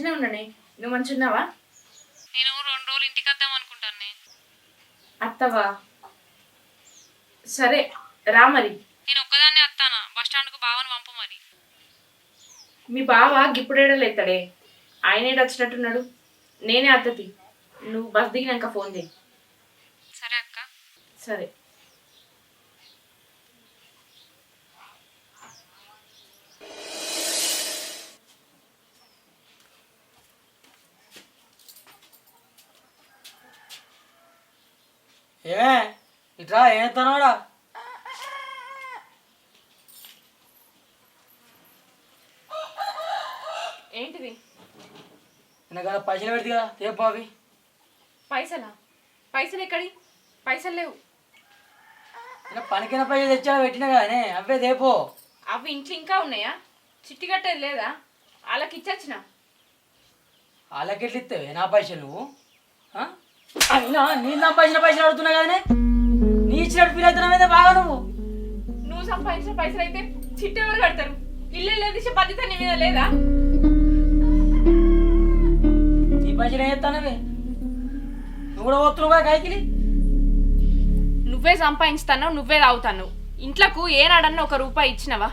మంచిగానే ఉన్నానే నువ్వు మంచిగా ఉన్నావా నేను రెండు రోజులు ఇంటికి వద్దాం అనుకుంటాను అత్తవా? సరే రా మరి. నేను ఒక్కదాన్నే వస్తానా? బస్ స్టాండ్కు బావని పంపు మరి. మీ బావ గిప్పుడేడలేస్తాడే ఆయన ఏడు వచ్చినట్టున్నాడు. నేనే అత్తతి. నువ్వు బస్ దిగినాక ఫోన్ చేయి. సరే అక్క. సరే. ఏ ఇట్రా ఏం తనవాడా ఏంటిది? నిన్న పైసలు పెడితే కదా తేపు అవి. పైసలా? పైసలు ఎక్కడి? పైసలు లేవు. నిన్న పనికిన పైసలు తెచ్చా పెట్టినా కానీ అవే తేపో. అవి ఇంట్లో ఇంకా ఉన్నాయా? చిట్టి కట్టేది లేదా? వాళ్ళకి ఇచ్చొచ్చిన? వాళ్ళకి ఎట్లా ఇస్తావే నా పైసలు నువ్వు? అయినా నేను సంపాదించిన పైసలు అడుగుతున్నా కానీ నీ ఇచ్చినట్టు ఫీల్ అవుతున్నావు మీద బాగా నువ్వు. నువ్వు సంపాదించిన పైసలు అయితే చిట్టి ఎవరు కడతారు? ఇల్లు లేదు బాధ్యత నీ మీద లేదా? నీ పైసలు ఏం చేస్తానవే? నువ్వు కూడా పోతున్నావు కైకిలి? నువ్వే సంపాదించుతాను నువ్వే తాగుతాను ఇంట్లకు ఏనాడన్నా ఒక రూపాయి ఇచ్చినవా?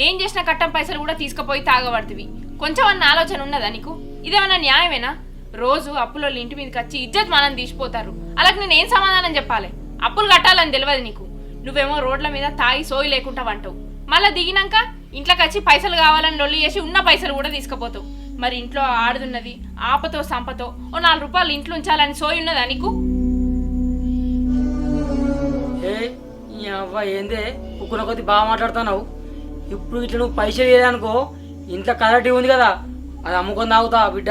నేను చేసిన కట్టం పైసలు కూడా తీసుకుపోయి తాగబడుతుంది కొంచెం అన్న ఆలోచన ఉన్నదా నీకు? ఇదేమన్నా న్యాయమేనా? రోజు అప్పుల ఇంటి మీదకి వచ్చి ఇజ్జత్ మనం తీసిపోతారు. అలాగే నేను ఏం సమాధానం చెప్పాలి? అప్పులు కట్టాలని తెలియదు నీకు. నువ్వేమో రోడ్ల మీద తాగి సోయి లేకుండా వంటవు మళ్ళీ దిగినాక ఇంట్లోకి వచ్చి పైసలు కావాలని లొల్లి చేసి ఉన్న పైసలు కూడా తీసుకుపోతావు. మరి ఇంట్లో ఆడుతున్నది ఆపతో సంపతో ఓ నాలుగు రూపాయలు ఇంట్లో ఉంచాలని సోయి ఉన్నదా నీకు? ఏ అవ్వ ఏందే? కుక్కున కొద్ది బాగా మాట్లాడుతున్నావు. ఇప్పుడు ఇట్లా నువ్వు పైసలు వేయడానుకో ఇంట్లో కలర్ ఉంది కదా అది అమ్ముకొని తాగుతా బిడ్డ.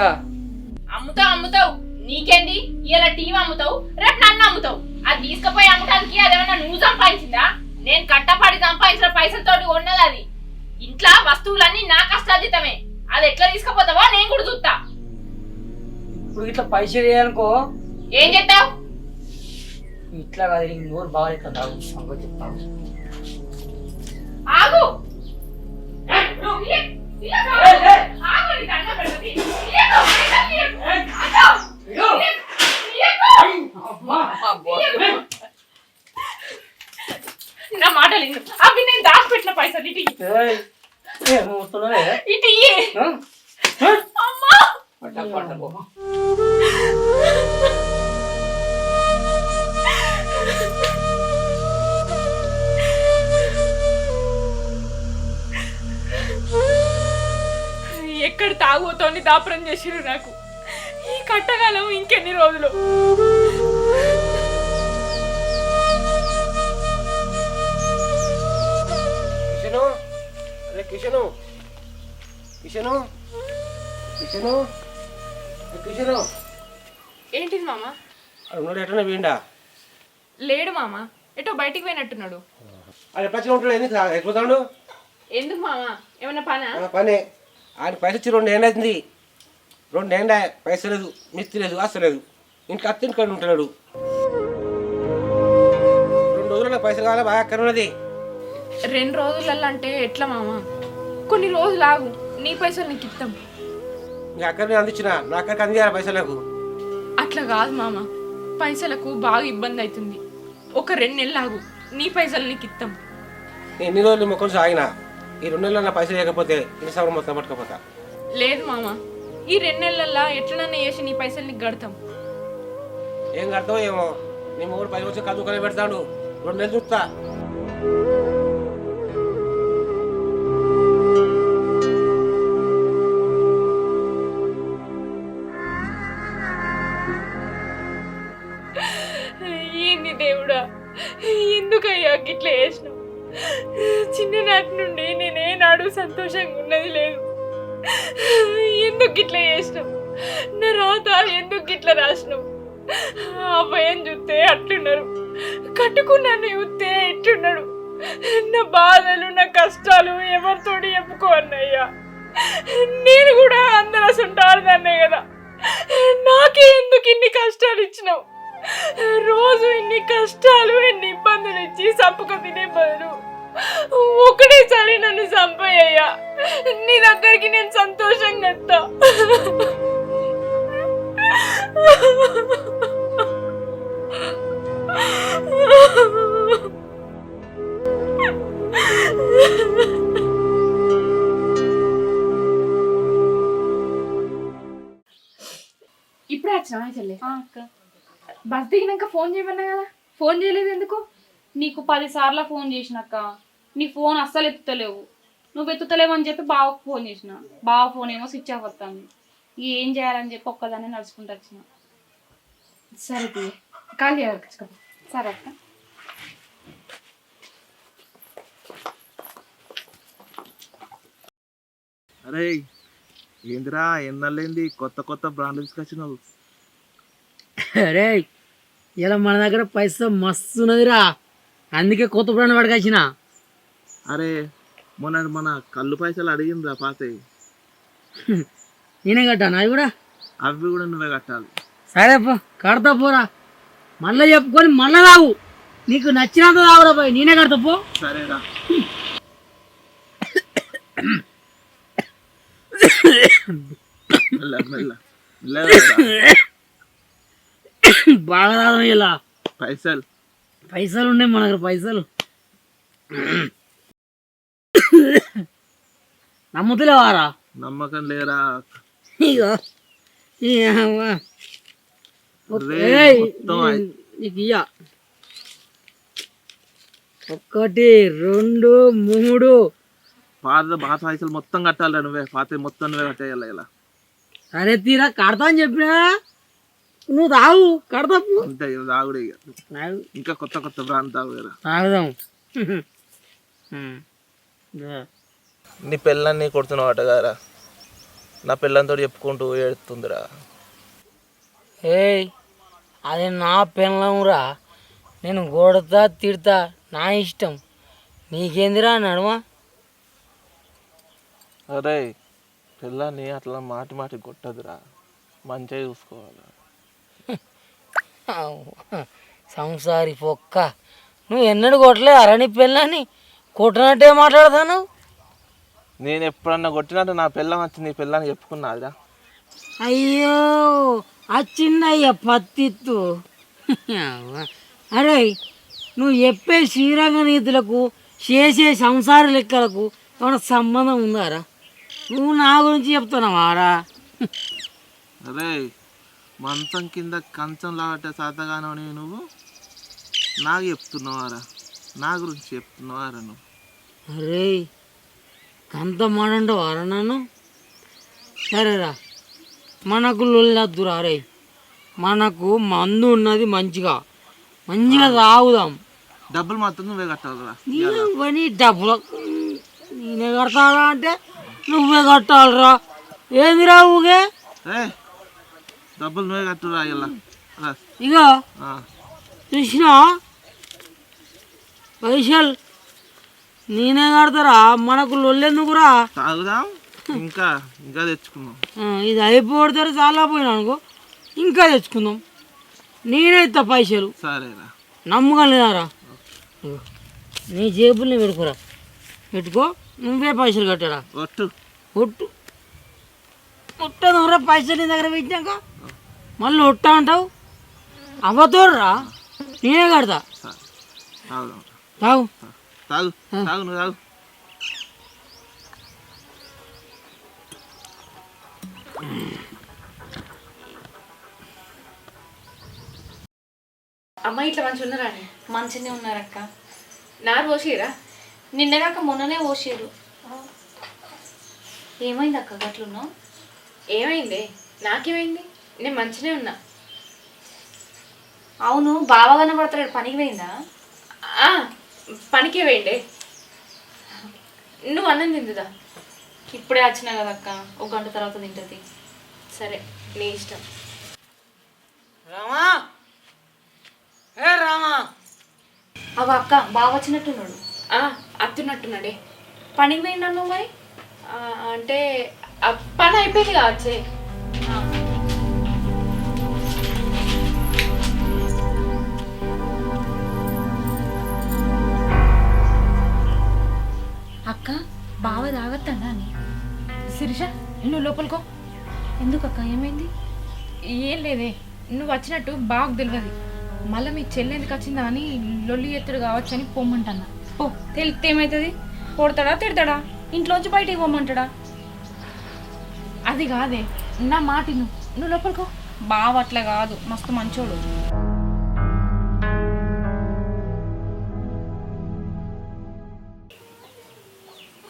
అమ్ముతావు అమ్ముతావు. నీకేంది ఇలా టీవీ అమ్ముతావు రేపు నన్ను అమ్ముతావు. అది తీసుకుపోయి అమ్మటానికి అదేమన్నా నువ్వు సంపాదించిందా? నేను కట్టపడి సంపాదించిన పైసలతోటి ఉన్నది అది. ఇంట్లో వస్తువులన్నీ నా కష్టార్జితమే. అది ఎట్లా తీసుకుపోతావో నేను కూడా చూస్తా. ఇప్పుడు ఇట్లా పైసలు వేయాలనుకో ఏం చెప్తావు ఇట్లా కాదు నోరు బాగాలేదు తాగు. అమ్మ చెప్తావు ఆగు. ఎక్కడ తాగుతోని దాపురం చేసిరు నాకు. ఈ కట్టగాలం ఇంకెన్ని రోజులు? కిషను? కిషను? కిషను? ఏంటిది మామ? ఉన్నాడు ఎట్లా వీండా? లేడు మామ. ఎటో బయటికి పోయినట్టున్నాడు. అది ఎప్పుడు ఉంటాడు? ఎందుకు ఎక్కిపోతాడు ఎందుకు మామ? ఏమన్నా పనా? పని. ఆయన పైసలు ఇచ్చి రెండు ఏండు అవుతుంది రెండు ఏండ పైసలు లేదు మిస్త్రి లేదు అసలు లేదు. ఇంటికి అత్త ఇంటికాడ ఉంటున్నాడు. రెండు రోజులు పైసలు కావాలి? బాగా అక్కడ ఉన్నది రెండు రోజులలో అంటే ఎట్లా మామ? కొన్ని రోజులు ఆగు. నీ పైసలు నీకు ఇస్తాం ఇంకా అక్కడ నేను అందించిన. నా అక్కడికి అందియాలి పైసలు నాకు అట్లా కాదు మామ. పైసలకు బాగా ఇబ్బంది అవుతుంది ఒక రెండు నెలలు ఆగు. నీ పైసలు నీకు ఇస్తాం నేను ఎన్ని రోజులు మొక్కలు సాగిన? ఈ రెండు నెలలు నా పైసలు లేకపోతే ఈ సంవత్సరం మొత్తం పట్టుకపోతా? లేదు మామ. ఈ రెండు నెలల్లో ఎట్లనన్నా చేసి నీ పైసలు నీకు గడతాం ఏం కడతావు ఏమో. నీ మూడు పది వచ్చి కదుకొని పెడతాడు. రెండు నెలలు చూస్తా. సంతోషంగా ఉన్నది లేదు. ఎందుకు ఇట్లా చేసినావు? నా రాత ఎందుకు గిట్లా రాసినావు? భయం చూస్తే అట్లున్నారు. కట్టుకున్నాను చూస్తే ఎట్లున్నాడు నా బాధలు నా కష్టాలు ఎవరితోటి చెప్పుకో అన్నయ్యా. నేను కూడా అందరూ అసంటాడదన్నే కదా. నాకే ఎందుకు ఇన్ని కష్టాలు ఇచ్చినావు? రోజు ఇన్ని కష్టాలు ఎన్ని ఇబ్బందులు ఇచ్చి చప్పుక తినే బదులు ఒకటేసారి నన్ను చంపయ్యా నీ దగ్గరికి నేను సంతోషంగా వస్తా ఇప్పుడే వచ్చినా చెల్లి? బస్ దిగినాక ఫోన్ చేయమన్నా కదా? ఫోన్ చేయలేదు ఎందుకు? నీకు పది సార్లు ఫోన్ చేసినాక నీ ఫోన్ అస్సలు ఎత్తుతలేవు. నువ్వు ఎత్తుతలేవు అని చెప్పి బావకు ఫోన్ చేసిన. బావ ఫోన్ ఏమో స్విచ్ ఆఫ్ వస్తుంది ఏం చేయాలని చెప్పి ఒక్కదాన్ని నడుచుకుంటూ వచ్చిన. సరే చేయవచ్చు సరే అక్క. అరే ఏందిరా ఎన్నలేంది కొత్త కొత్త బ్రాండ్లు తీసుకొచ్చినావు. అరే ఇలా మన దగ్గర పైసా మస్తు ఉన్నదిరా. అందుకే కొత్త బ్రాండ్ పడకొచ్చిన అరే మొన్న మన కళ్ళు పైసలు అడిగిందిరా పాతే నేనే కట్టాను అది కూడా? అవి కూడా నువ్వే కట్టాలి. సరే పో కడతా పోరా. మళ్ళీ చెప్పుకొని మళ్ళా రావు. నీకు నచ్చినంత రావురా పోయి నేనే కడతా పో. సరేరా. బాగా రాదు ఇలా పైసలు. పైసలు ఉన్నాయి మన దగ్గర పైసలు. నమ్ముతలేవారా? నమ్మకం లేరా? ఇగో నీకు ఇయ్య ఒకటి రెండు మూడు. పాత పాత పైసలు మొత్తం కట్టాలిరా నువ్వే. పాత మొత్తం నువ్వే కట్టేయాలి ఇలా. సరే తీరా కడతా అని చెప్పినా? నువ్వు తాగు కడతా. అంతే ఇక తాగుడు ఇక. ఇంకా కొత్త కొత్త బ్రాండ్ తాగురా తాగుదాం. నీ పిల్లని కొడుతున్నావు అటగారా నా పిల్లంతో చెప్పుకుంటూ ఏడుతుందిరా ఏయ్ అది నా పెళ్ళంరా. నేను కొడతా తిడతా నా ఇష్టం. నీకేందిరా నడుమా? అరే పిల్లని అట్లా మాటి మాటి కొట్టదురా. మంచిగా చూసుకోవాలి. సంసారి పొక్క. నువ్వు ఎన్నడు కొట్టలే అరణి పెళ్ళని కొట్టినట్టే మాట్లాడతాను? నేను ఎప్పుడన్నా కొట్టినట్టు నా పిల్లం వచ్చి నీ పిల్లని చెప్పుకున్నాదిరా. అయ్యో వచ్చిందయ్య పత్తిత్తు. అరే నువ్వు చెప్పే శ్రీరంగ నీతులకు చేసే సంసార లెక్కలకు ఏమైనా సంబంధం ఉందారా? నువ్వు నా గురించి చెప్తున్నావారా అరే మంచం కింద కంచం లాగట్టే సాతగానని నువ్వు? నాకు చెప్తున్నావారా? నా గురించి చెప్తున్నావారా నువ్వు? అరే కంత మాడంటావారా నన్ను? సరేరా మనకు లొల్లద్దురా రే. మనకు మందు ఉన్నది మంచిగా. మంచిగా తాగుదాం. డబ్బులు మాత్రం నువ్వే కట్టాలిరా ఇవన్నీ డబ్బులు. నేనే కడతాడా అంటే నువ్వే కట్టాలిరా ఏందిరా ఊగే డబ్బులు నువ్వే కట్టురా ఇలా రా. ఇగో చూసినా? పైసలు నేనే కడతారా? మనకు లొల్లెందుకురా? తాగుదాం ఇంకా ఇంకా తెచ్చుకుందాం. ఇది అయిపోతారు చాలా పోయినా అనుకో ఇంకా తెచ్చుకుందాం. నేనే ఇస్తా పైసలు. సరేరా. ఇగో, నీ జేబుల్ని పెట్టుకోరా. పెట్టుకో నువ్వే పైసలు కట్టారా. ఒట్టు. ఒట్టు. ఒట్ట నువ్వురా పైసలు నీ దగ్గర పెట్టాక మళ్ళీ ఒట్ట అంటావు? అవ్వతోర్రా నేనే కడతా. తాగు. తాగు తాగు నువ్వు తాగు అమ్మ ఇట్లా మంచి ఉన్నారా మంచిగానే ఉన్నారక్క. నారు పోసిరా నిన్నగాక మొన్ననే పోసారు ఏమైంది అక్క గట్లున్నావు ఏమైంది? నాకేమైంది? నేను మంచినే ఉన్నా. అవును బావ కనబడతాడు పనికి పోయిందా? ఆ, పనికే వేయండి. నువ్వు అన్నం తిందుదా? ఇప్పుడే వచ్చినా కదక్క ఒక గంట తర్వాత తింటది. సరే నీ ఇష్టం. రామా! ఏ రామా! అవ అక్క బావ వచ్చినట్టున్నాడు. అత్తున్నట్టున్నాడే. పనికి పోయిండు మరి? ఆ, అంటే పని అయిపోయింది కావచ్చే. అక్క బావ తాగొద్దా అని. శిరీష నువ్వు లోపలికో. ఎందుకక్క ఏమైంది? ఏం లేదే నువ్వు వచ్చినట్టు బాగా తెలియదు. మళ్ళీ మీ చెల్లి ఎందుకు వచ్చిందా అని లొల్లి ఎత్తుడు కావచ్చు అని పొమ్మంటన్నా ఓ తెలిస్తే ఏమవుతుంది కొడతాడా తిడతాడా? ఇంట్లోంచి బయటికి పోమంటాడా? అది కాదే నా మాట నువ్వు నువ్వు లోపలికో. బావ అట్లా కాదు మస్తు మంచోడు.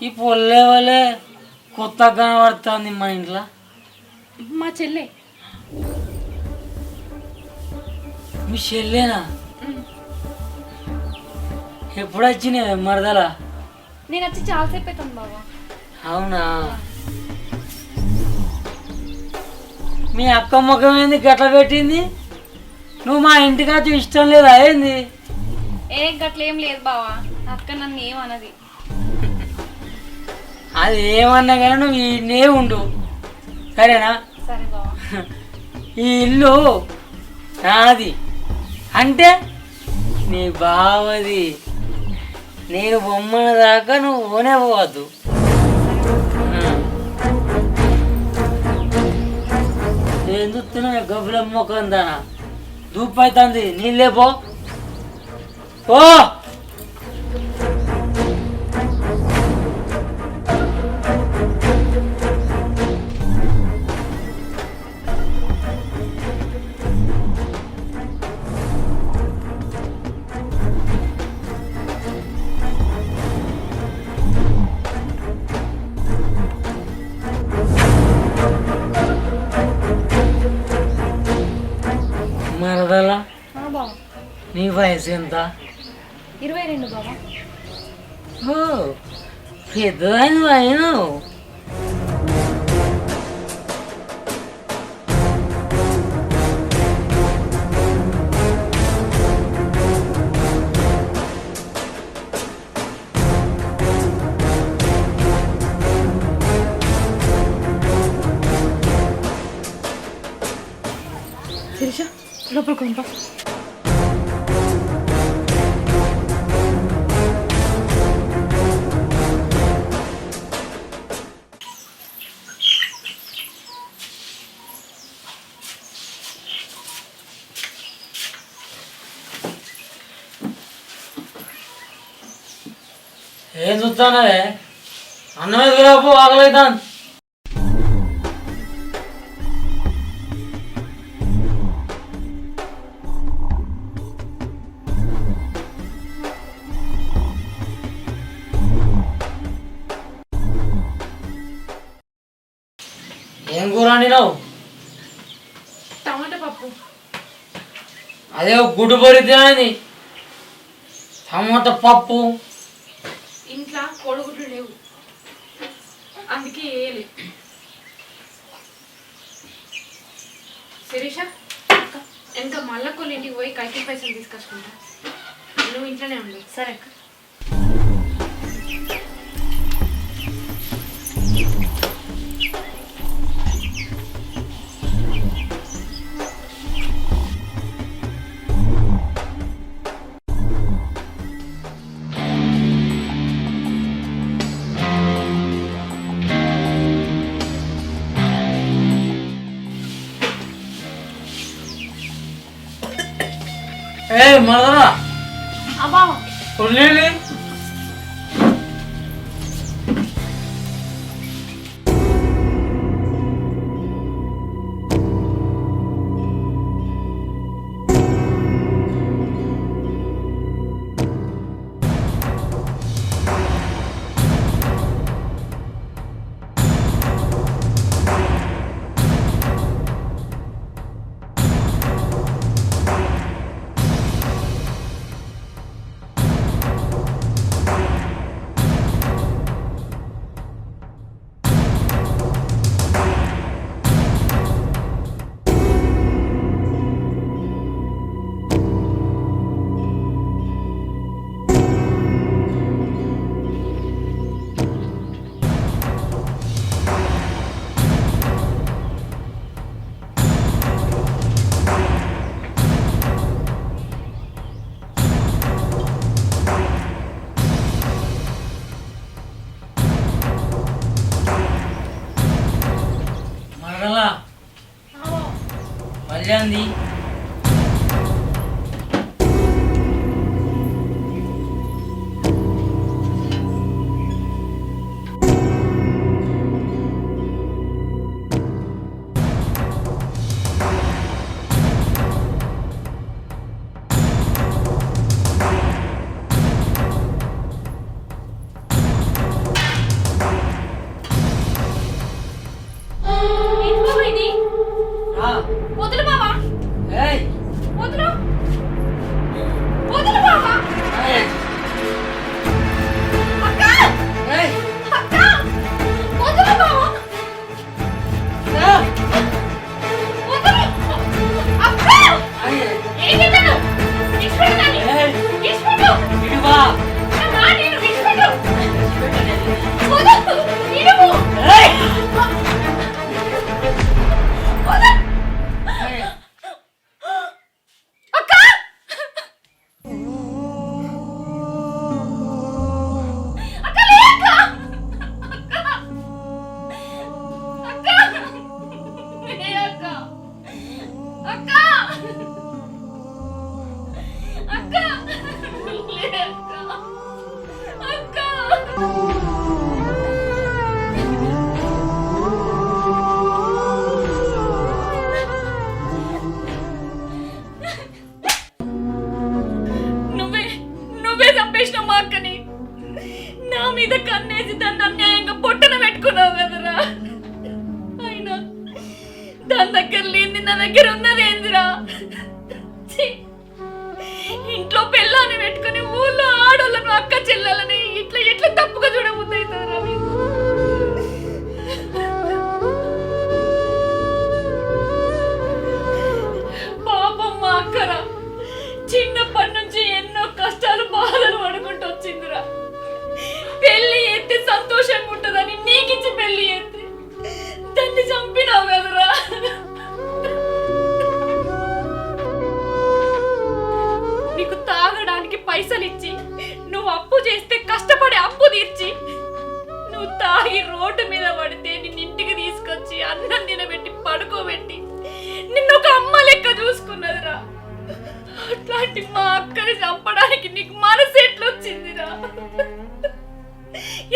ఈ పొల్లే వాళ్ళే కొత్తగా కనబడుతుంది మా ఇంట్లో. మా చెల్లె. మీ చెల్లేనా? ఎప్పుడు వచ్చినాయి మరదలా? నేను వచ్చి చాలాసేపు అవుతాను బావా. అవునా? మీ అక్క ముఖం ఏంది? గట్ల పెట్టింది? నువ్వు మా ఇంటికి వచ్చి ఇష్టం లేదా ఏంది? ఏ గట్లేం లేదు బావా. అక్క నన్ను ఏమన్నది అది ఏమన్నా కానీ నువ్వు ఈయనే ఉండు. సరేనా? ఈ ఇల్లు నాది. అంటే నీ బావది. నేను బొమ్మన దాకా నువ్వు ఓనే పోవద్దు. మొక్కం దానా దూపు అవుతుంది నీళ్ళే పో. ఓ వయసు ఎంత ఇరవై రెండు బావా ఓ పెద్దదాని అయినావు. శిరీష లోపలికి పంపా. చూస్తానవే అన్నం ఎదుగురాపు ఆకలైతాను ఏం కూర వండినావు? టమాటా పప్పు. అదే గుడ్డు పొరి తినని టమాటా పప్పు ఇంట్లో కోడిగుడ్లు లేవు అందుకే వేయలే శిరీష ఇంకా మళ్ళా కొన్ని ఇంటికి పోయి కైకి పైసలు తీసుకొచ్చుకుంటా. నువ్వు ఇంట్లోనే ఉండు. సరే అక్క. ఏ మరదరా ఆ బావా And the. అక్క! అక్క!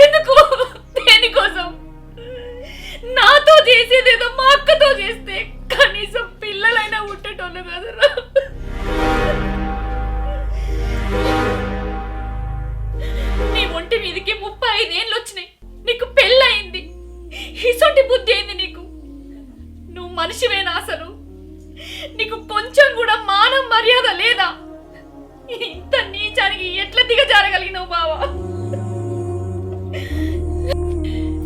ఎందుకు? దేనికోసం? నాతో చేసేదేదో మా అక్కతో చేస్తే కనీసం పిల్లలైనా ఉండటోళ్ళు కదరా. నీ ఒంటి మీదకి ముప్పై ఐదేళ్ళు వచ్చినాయి. నీకు పెళ్ళయింది. ఇసొంటి బుద్ధి అయింది నీకు. నువ్వు మనిషివేనా అసలు? నీకు కొంచెం కూడా మానం మర్యాద లేదా? ప్రపంచానికి ఎట్లా దిగజారగలిగినావు బావా?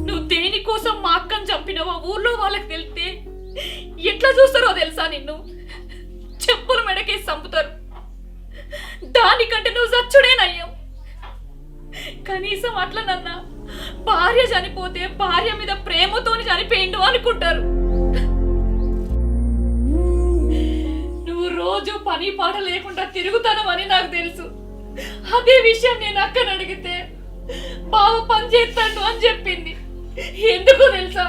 నువ్వు దేనికోసం మా అక్కను చంపినావా ఊర్లో వాళ్ళకి తెలితే ఎట్లా చూస్తారో తెలుసా నిన్ను? చెప్పులు మెడకేసి చంపుతారు. దానికంటే నువ్వు చచ్చుడేనయ్యావు కనీసం అట్లా నన్న భార్య చనిపోతే భార్య మీద ప్రేమతోని చనిపోయిండు అనుకుంటారు. నువ్వు రోజు పని పాట లేకుండా తిరుగుతానవని నాకు తెలుసు. అదే విషయం నేను అక్కని అడిగితే బావ పని చేస్తాడు అని చెప్పింది. ఎందుకు తెలుసా?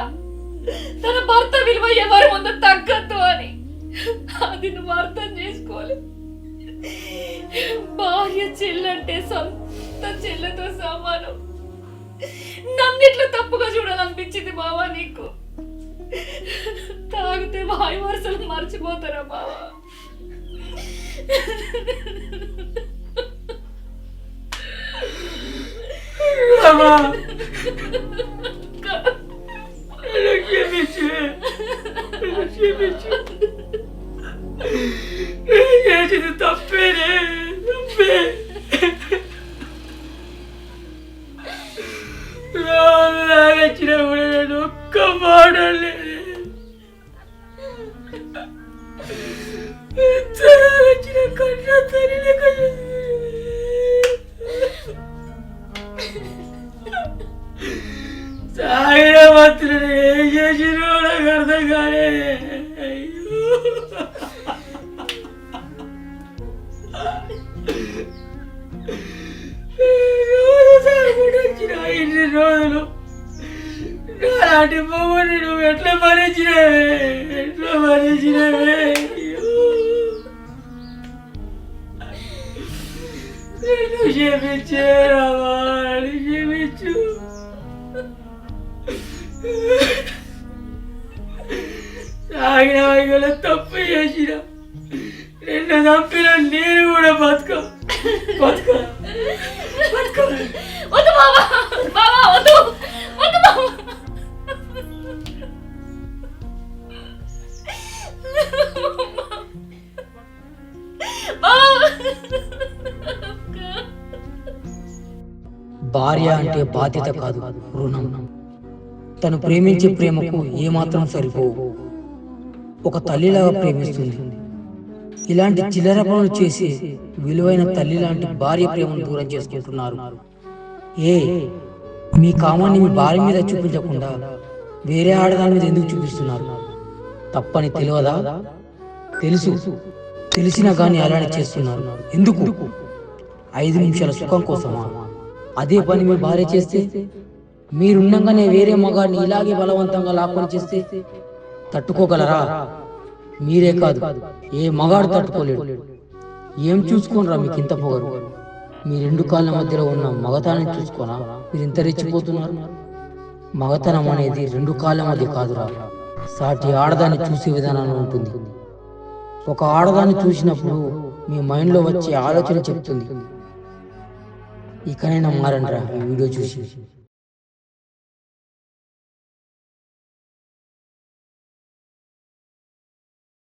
తన భర్త విలువ ఎవరి ముందు తగ్గద్దు అని. అది నువ్వు అర్థం చేసుకోవాలి. భార్య చెల్లంటే సొంత చెల్లెతో సమానం. నన్నిట్లో తప్పుగా చూడాలనిపించింది బావా నీకు. తాగితే వాయు వరుసలు మర్చిపోతారా బావా? రామా. నన్ను క్షమించు. నన్ను క్షమించు. నేను చేసింది తప్పేనే తప్పే రోజు తాగొచ్చినప్పుడు నేను ఒక్క మాట లేదు ఎంత తాగొచ్చిన కన్న తల్లి తాగిన మాత్రం ఏం చేసినో నాకు అర్థం కాలే. ఇన్ని రోజులు నాలాంటి బొమ్మని నువ్వు ఎట్లా భరించినవే ఎట్లా భరించినవే నువ్వు క్షమించే రావాలి తాగిన వైద్యులు తప్పు చేసిన. నిన్ను చంపిన నేను కూడా బతుక. బతుక. వద్దు బాబా బాబా వద్దు. వద్దు బాబా భార్య అంటే బాధ్యత కాదు రుణం. తను ప్రేమించే ప్రేమకు ఏమాత్రం సరిపోవు. ఒక తల్లిలాగా ప్రేమిస్తుంది. ఇలాంటి చిల్లర పనులు చేసి విలువైన తల్లి లాంటి భార్య ప్రేమను దూరం చేసుకుంటున్నారు. ఏ మీ కామాన్ని మీ భార్య మీద చూపించకుండా వేరే ఆడదాని మీద ఎందుకు చూపిస్తున్నారు? తప్పని తెలియదా? తెలుసు. తెలిసినా కానీ అలానే చేస్తున్నారు. ఎందుకు? ఐదు నిమిషాల సుఖం కోసమా? అదే పని మీ భార్య చేస్తే? మీరుండగానే వేరే మగాడిని ఇలాగే బలవంతంగా లాక్కొని చేస్తే తట్టుకోగలరా? మీరే కాదు ఏ మగాడు తట్టుకోలేడు. ఏం చూసుకోనరా మీకు ఇంత పొగరు? మీ రెండు కాళ్ళ మధ్యలో ఉన్న మగతాన్ని చూసుకోనా? మీరు ఇంత రెచ్చిపోతున్నారు. మగతనం అనేది రెండు కాళ్ళ మధ్య కాదురా. సాటి ఆడదాన్ని చూసే విధానంలో ఉంటుంది. ఒక ఆడదాన్ని చూసినప్పుడు మీ మైండ్లో వచ్చే ఆలోచన చెప్తుంది. ఇకనైనా మారండిరా ఈ వీడియో చూసి.